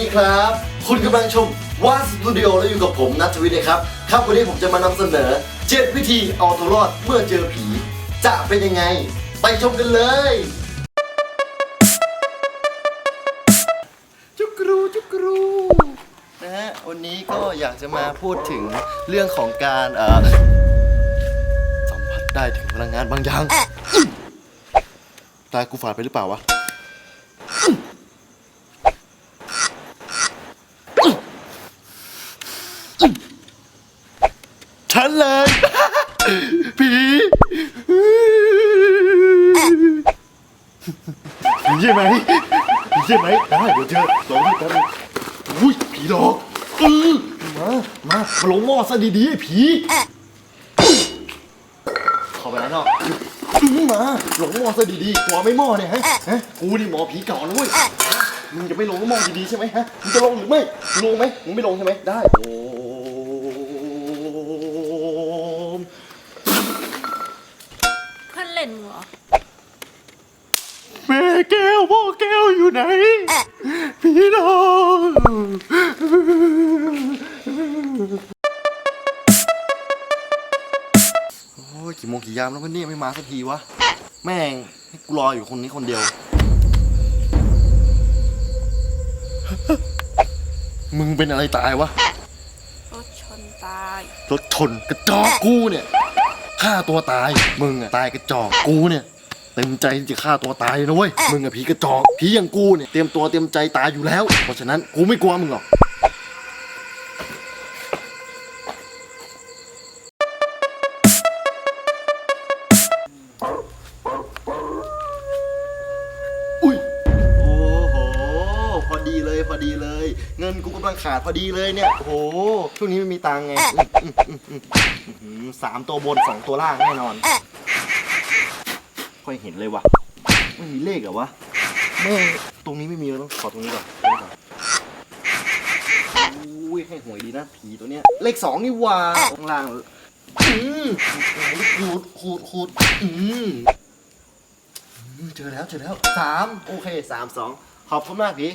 ดีครับ คุณกำลังชมวาสตูดิโอแล้วอยู่กับผมนัทวิทย์นะครับ ครับวันนี้ผมจะมานำเสนอ 7 วิธีเอาตัวรอดเมื่อเจอผี จะเป็นยังไง ไปชมกันเลยจุกรูจุกรูนะฮะวันนี้ก็อยากจะมาพูดถึงเรื่องของการเอ่อสัมผัสได้ถึงพลังงานบางอย่างตายกูฝาดไปหรือเปล่าวะ ฉันเลย ผีผีใช่ไหมผีใช่ไหมได้เดี๋ยวเจอลองดูแป๊บนึงอุ้ยผีหลอกเออมามามาลงหม้อซะดีๆไอ้ผีเข้าไปแล้วเนาะอื้อมาลงหม้อซะดีๆกลัวไม่หม้อเนี่ยฮะฮะกูนี่หมอผีเก่านะเว้ยมึงจะไม่ลงหม้อดีๆใช่ไหมฮะมึงจะลงหรือไม่มึงลงไหมมึงไม่ลงใช่ไหมได้โอ้ อยู่ไหน พี่น้องโอ้ยกี่โมงกี่ยามแล้ววะเนี่ยไม่มาสักทีวะ แม่งให้กูรออยู่คนนี้คนเดียว มึงเป็นอะไรตายวะ รถชนตาย รถชนกระจอกกูเนี่ยฆ่าตัวตาย มึงอะตายกระจอกกูเนี่ย เต็มใจที่จะฆ่าตัวตายนะเว้ย มึงอะผีกระจอกผีอย่างกูเนี่ยเตรียมตัวเตรียมใจตายอยู่แล้ว เพราะฉะนั้นกูไม่กลัวมึงหรอกอุ้ยโอ้โหพอดีเลยพอดีเลยเงินกูกำลังขาดพอดีเลยเนี่ย โอ้โห ช่วงนี้ไม่มีตังค์ไงอืมอืมอืมอืมอื้อหือสามตัวบนสองตัวล่างแน่นอน ค่อยเห็นเลยวะไม่มีเลขเหรอวะแม่ตรงนี้ไม่มีแล้วต้องขอตรงนี้ก่อนตรงนี้ก่อนอุ้ยให้หวยดีนะผีตัวเนี้ยเลขสองนี่หว่าข้างล่างอืมขูดขูดขูดอืมอืมเจอแล้วเจอแล้วสามโอเคสามสองขอบคุณมากพี่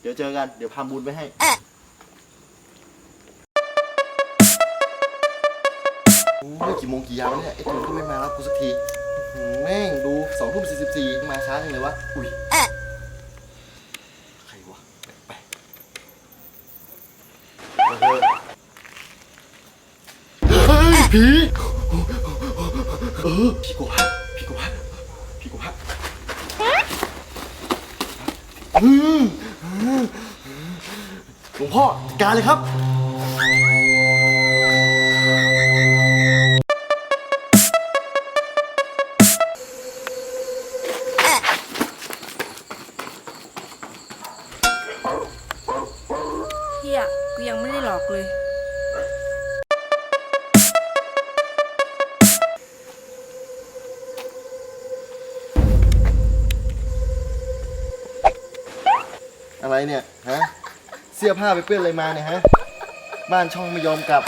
เดี๋ยวเจอกันเดี๋ยวพามบุญไปให้โอ้ยกี่โมงกี่ยามแล้วเนี่ยไอ้ตูนก็ไม่มารับกูสักที แม่งดูสองทุ่มสี่สิบสี่มาช้าจังเลยวะ อุ้ยใครวะแปลกๆเออเฮ้ยผีเออผีโกหกผีโกหกผีโกหกอืมหลวงพ่อจัดการเลยครับ กูยังไม่ได้หลอกเลย อะไรเนี่ยฮะ เสื้อผ้าไปเปื้อนอะไรมาเนี่ยฮะ บ้านช่องไม่ยอมกลับ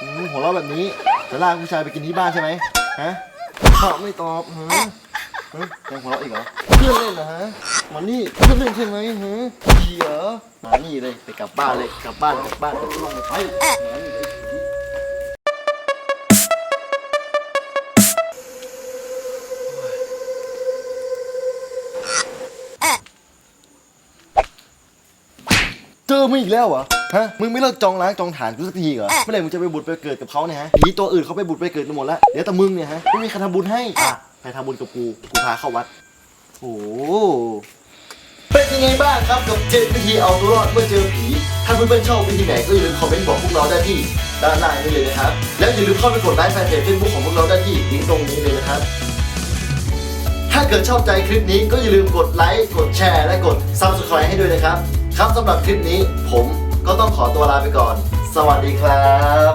อืมหัวเราะแบบนี้จะลากผู้ชายไปกินที่บ้านใช่ไหมฮะตอบไม่ตอบฮะ ฮะยังหัวเราะอีกเหรอเพื่อนเล่นเหรอฮะมานี่เพื่อนเล่นใช่ไหมฮะดีเหรอมานี่เลยไปกลับบ้านเลยกลับบ้านกลับบ้านกลับลงไปมานี่เลยเจอมึงอีกแล้วเหรอ ฮะ มึงไม่เลิกจองล้างจองฐานกูสักทีเหรอ เมื่อไหร่มึงจะไปบุญไปเกิดกับเขาเนี่ยฮะผีตัวอื่นเขาไปบุญไปเกิดกันหมดแล้ว เดี๋ยวแต่มึงเนี่ยฮะ ไม่มีใครทำบุญให้อะใครทำบุญกับกู กูพาเข้าวัด โอ้โหเป็นยังไงบ้างครับกับเจ็ดวิธีเอาตัวรอดเมื่อเจอผี ถ้าเพื่อนๆชอบวิธีไหนก็อย่าลืมคอมเมนต์บอกพวกเราได้ที่ด้านล่างนี้เลยนะครับ แล้วอย่าลืมเข้าไปกดไลค์แฟนเพจเฟซบุ๊กของพวกเราได้ที่ลิงก์ตรงนี้เลยนะครับ ถ้าเกิดชอบใจคลิปนี้ก็อย่าลืมกดไลค์ กดแชร์ และกด Subscribe ให้ด้วยนะครับ ครับสำหรับคลิปนี้ผม ก็ต้องขอตัวลาไปก่อน สวัสดีครับ